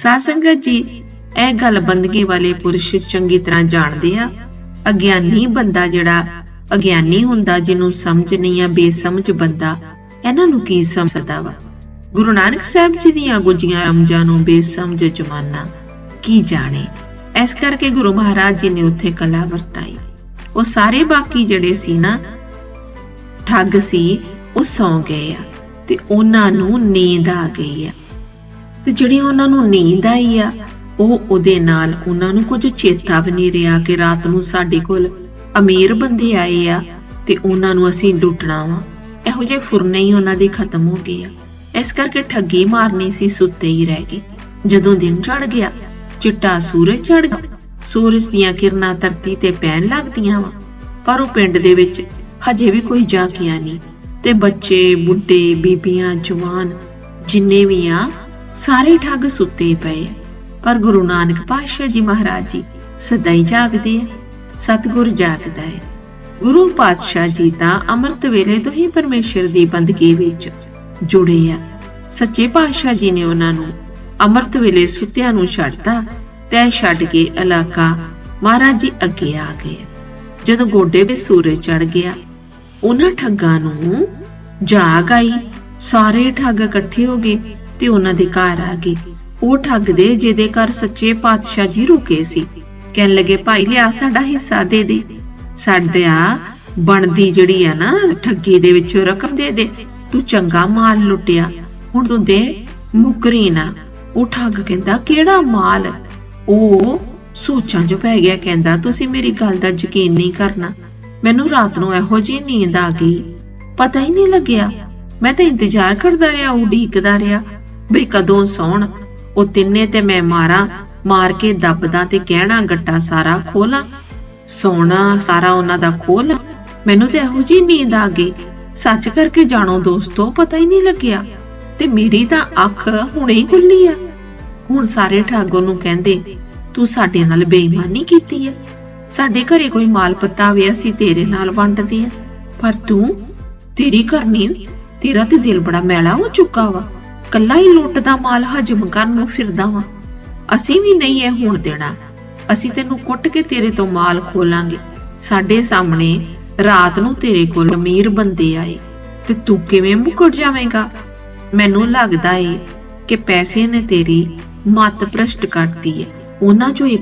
ਸਾਧ ਸੰਗਤ ਜੀ, ਇਹ ਗੱਲ ਬੰਦਗੀ ਵਾਲੇ ਪੁਰਸ਼ ਚੰਗੀ ਤਰ੍ਹਾਂ ਜਾਣਦੇ ਆ। ਅਗਿਆਨੀ ਬੰਦਾ ਜਿਹੜਾ, ਅਗਿਆਨੀ ਹੁੰਦਾ ਜਿਹਨੂੰ ਸਮਝ ਨਹੀਂ ਆ, ਬੇਸਮਝ ਬੰਦਾ, ਇਹਨਾਂ ਨੂੰ ਕੀ ਸਮਝਦਾ ਵਾ? ਗੁਰੂ ਨਾਨਕ ਸਾਹਿਬ ਜੀ ਦੀਆਂ ਗੁੱਜੀਆਂ ਰਮਜਾਂ ਨੂੰ ਬੇਸਮਝ ਜਮਾਨਾ ਕੀ ਜਾਣੇ? ਇਸ ਕਰਕੇ ਗੁਰੂ ਮਹਾਰਾਜ ਜੀ ਨੇ ਉੱਥੇ ਕਲਾ ਵਰਤਾਈ। ਉਹ ਸਾਰੇ ਬਾਕੀ ਜਿਹੜੇ ਸੀ ਨਾ, ਠੱਗ ਸੀ, ਉਹ ਸੌਂ ਗਏ ਆ ਤੇ ਉਹਨਾਂ ਨੂੰ ਨੀਂਦ ਆ ਗਈ ਆ। ਤੇ ਜਿਹੜੀ ਉਹਨਾਂ ਨੂੰ ਨੀਂਦ ਆਈ ਆ, ਉਹ ਉਹਦੇ ਨਾਲ ਉਹਨਾਂ ਨੂੰ ਕੁਝ ਚੇਤਾ ਵੀ ਨਹੀਂ ਰਿਹਾ ਕਿ ਰਾਤ ਨੂੰ ਸਾਡੇ ਕੋਲ ਅਮੀਰ ਬੰਦੇ ਆਏ ਆ ਤੇ ਉਹਨਾਂ ਨੂੰ ਅਸੀਂ ਲੁੱਟਣਾ ਵਾ। ਇਹੋ ਜਿਹੇ ਫੁਰਨੇ ਹੀ ਉਹਨਾਂ ਦੇ ਖਤਮ ਹੋ ਗਏ ਆ। ਇਸ ਕਰਕੇ ਠੱਗੀ ਮਾਰਨੀ ਸੀ, ਸੁੱਤੇ ਹੀ ਰਹਿ ਗਏ। ਜਦੋਂ ਦਿਨ ਚੜ ਗਿਆ, ਚਿੱਟਾ ਸੂਰਜ ਚੜ ਗਿਆ। ਸੂਰਜ ਦੀਆਂ ਕਿਰਨਾਂ ਧਰਤੀ ਤੇ ਪੈਣ ਲੱਗਦੀਆਂ ਵਾ। ਪਰ ਉਹ ਪਿੰਡ ਦੇ ਵਿੱਚ ਹਜੇ ਵੀ ਕੋਈ ਜਾ ਕੇ ਨਹੀਂ। ਤੇ ਬੱਚੇ, ਬੁੱਢੇ, ਬੀਬੀਆਂ, ਜਵਾਨ, ਜਿੰਨੇ ਵੀ ਆ ਸਾਰੇ ਠੱਗ ਸੁੱਤੇ ਪਏ ਆ। ਪਰ ਗੁਰੂ ਨਾਨਕ ਪਾਤਸ਼ਾਹ ਜੀ ਮਹਾਰਾਜ ਜੀ ਸਦਾ ਹੀ ਜਾਗਦੇ ਆ, ਸਤਿਗੁਰ ਜਾਗਦਾ ਹੈ। ਗੁਰੂ ਪਾਤਸ਼ਾਹ ਜੀ ਤਾਂ ਅੰਮ੍ਰਿਤ ਵੇਲੇ ਤੋਂ ਹੀ ਪਰਮੇਸ਼ਰ ਦੀ ਬੰਦਗੀ ਵਿੱਚ ਜੁੜੇ ਆ। ਸੱਚੇ ਪਾਤਸ਼ਾਹ ਜੀ ਨੇ ਉਹਨਾਂ ਨੂੰ ਅੰਮ੍ਰਿਤ ਵੇਲੇ ਸੁੱਤਿਆਂ ਨੂੰ ਛੱਡਤਾ, ਤੈ ਛੱਡ ਕੇ ਇਲਾਕਾ ਮਹਾਰਾਜ ਜੀ ਅੱਗੇ ਆ ਗਏ। ਜਦੋਂ ਗੋਡੇ 'ਤੇ ਸੂਰਜ ਚੜ ਗਿਆ, ਉਹਨਾਂ ਠੱਗਾਂ ਨੂੰ ਜਾਗ ਆਈ, ਸਾਰੇ ਠੱਗ ਇਕੱਠੇ ਹੋ ਗਏ। ਤੇ ਉਹਨਾਂ ਦੇ ਘਰ ਆ ਗਏ। ਉਹ ਠੱਗ ਦੇ, ਜਿਹਦੇ ਘਰ ਸੱਚੇ ਪਾਤਸ਼ਾਹ ਜੀ ਰੁਕੇ ਸੀ। ਕਹਿਣ ਲੱਗੇ, ਭਾਈ, ਲਿਆ ਸਾਡਾ ਹਿੱਸਾ ਦੇ ਦੇ। ਸਾਡਾ ਬਣਦੀ ਜਿਹੜੀ ਆ ਨਾ, ਠੱਗੀ ਦੇ ਵਿੱਚੋਂ ਰਕਮ ਦੇ ਦੇ। ਤੂੰ ਚੰਗਾ ਮਾਲ ਲੁੱਟਿਆ। ਹੁਣ ਤੂੰ ਦੇ ਮੁਕਰੀ ਨਾ। ਉਹ ਠੱਗ ਕਹਿੰਦਾ, ਕਿਹੜਾ ਮਾਲ? ਉਹ ਸੋਚਾਂ 'ਚ ਪੈ ਗਿਆ, ਕਹਿੰਦਾ, ਤੁਸੀਂ ਮੇਰੀ ਗੱਲ ਦਾ ਯਕੀਨ ਨਹੀਂ ਕਰਨਾ। ਮੈਨੂੰ ਰਾਤ ਨੂੰ ਇਹੋ ਜਿਹੀ ਨੀਂਦ ਆ ਗਈ। ਪਤਾ ਹੀ ਨਹੀਂ ਲੱਗਿਆ। ਮੈਂ ਤਾਂ ਇੰਤਜ਼ਾਰ ਕਰਦਾ ਰਿਹਾ ਉਡੀਕਦਾ ਰਿਹਾ। ਬਈ ਕਦੋਂ ਸੌਣ। ਉਹ ਤਿੰਨੇ ਤੇ ਮੈਂ ਮਾਰਾਂ, ਮਾਰ ਕੇ ਦੱਬਦਾ ਤੇ ਗਹਿਣਾ ਗੱਟਾ ਸਾਰਾ ਖੋਲਾਂ। ਸੋਨਾ ਸਾਰਾ ਉਹਨਾਂ ਦਾ ਖੋਲ। ਮੈਨੂੰ ਤੇ ਇਹੋ ਜਿਹੀ ਨੀਂਦ ਆ ਗਈ। ਸੱਚ ਕਰਕੇ ਜਾਣੋ ਦੋਸਤੋ, ਪਤਾ ਹੀ ਨਹੀਂ ਲੱਗਿਆ। ਤੇ ਮੇਰੀ ਤਾਂ ਅੱਖ ਹੁਣੇ ਹੀ ਖੁੱਲੀ ਆ। ਹੁਣ ਸਾਰੇ ਠਾਗੋ ਨੂੰ ਕਹਿੰਦੇ, ਤੂੰ ਸਾਡੇ ਨਾਲ ਬੇਈਮਾਨੀ ਕੀਤੀ ਹੈ ਸਾਡੇ ਘਰੇ ਕੋਈ ਮਾਲ ਪੱਤਾ ਹੋਵੇ ਅਸੀਂ ਤੇਰੇ ਨਾਲ ਵੰਡਦੇ ਆ। ਪਰ ਤੂੰ, ਤੇਰੀ ਕਰਨੀ, ਤੇਰਾ ਤੇ ਦਿਲ ਬੜਾ ਮੈਲਾ ਹੋ ਚੁੱਕਾ ਵਾ। ਕੱਲਾ ਹੀ ਲੁੱਟ ਦਾ ਮਾਲ ਹਜਮ ਕਰਨ ਨੂੰ ਫਿਰਦਾ ਵਾ। ਅਸੀਂ ਵੀ ਨਹੀਂ ਇਹ ਹੁਣ ਦੇਣਾ। ਅਸੀਂ ਤੈਨੂੰ ਕੁੱਟ ਕੇ ਤੇਰੇ ਤੋਂ ਮਾਲ ਖੋਲਾਂਗੇ। ਸਾਡੇ ਸਾਹਮਣੇ ਰਾਤ ਨੂੰ ਤੇਰੇ ਕੋਲ ਅਮੀਰ ਬੰਦੇ ਆਏ ਤੇ ਤੂੰ ਕਿਵੇਂ ਮੁਕਰ ਜਾਵੇਂਗਾ? ਮੈਨੂੰ ਲੱਗਦਾ ਏ ਕਿ ਪੈਸੇ ਨੇ ਤੇਰੀ ਮੱਤ ਭ੍ਰਸ਼ਟ ਕਰਤੀ ਏ। ਉਹਨਾਂ ਚੋਂ ਇੱਕ